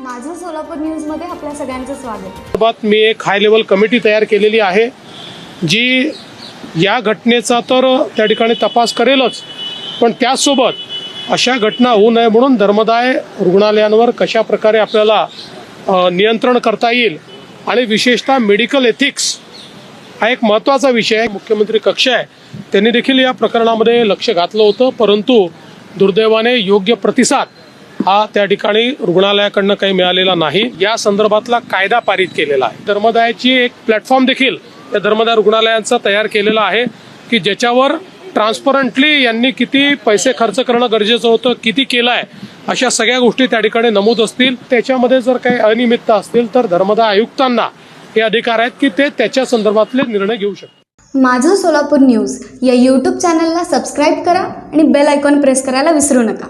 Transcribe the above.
माझं सोलापूर न्यूजमध्ये आपल्या सगळ्यांचं स्वागत. संदर्भात मी एक हाय लेवल कमिटी तयार केलेली आहे जी या घटनेचा तर त्या ठिकाणी तपास करेलच पण त्याचसोबत अशा घटना होऊ नये म्हणून धर्मदाय रुग्णालयांवर कशा प्रकारे आपल्याला अ, नियंत्रण करता येईल आणि विशेषतः मेडिकल एथिक्स हा एक महत्त्वाचा विषय आहे. मुख्यमंत्री कक्ष आहे. त्यांनी देखील या प्रकरणामध्ये लक्ष घातलं होतं परंतु दुर्दैवाने योग्य प्रतिसाद हा त्या ठिकाणी रुग्णालयाकडनं काही मिळालेला नाही. या संदर्भातला कायदा पारित केलेला आहे. धर्मदायाची एक प्लॅटफॉर्म देखील या धर्मदाय रुग्णालयांचा तयार केलेला आहे की ज्याच्यावर ट्रान्सपरंटली यांनी किती पैसे खर्च करणं गरजेचं होतं किती केलं आहे अशा सगळ्या गोष्टी त्या ठिकाणी नमूद असतील. त्याच्यामध्ये जर काही अनियमित असतील तर धर्मदाय आयुक्तांना हे अधिकार आहेत की ते त्याच्या संदर्भातले निर्णय घेऊ शकतात माझं सोलापूर न्यूज या यूट्यूब चॅनलला सबस्क्राईब करा आणि बेल आयकॉन प्रेस करायला विसरू नका.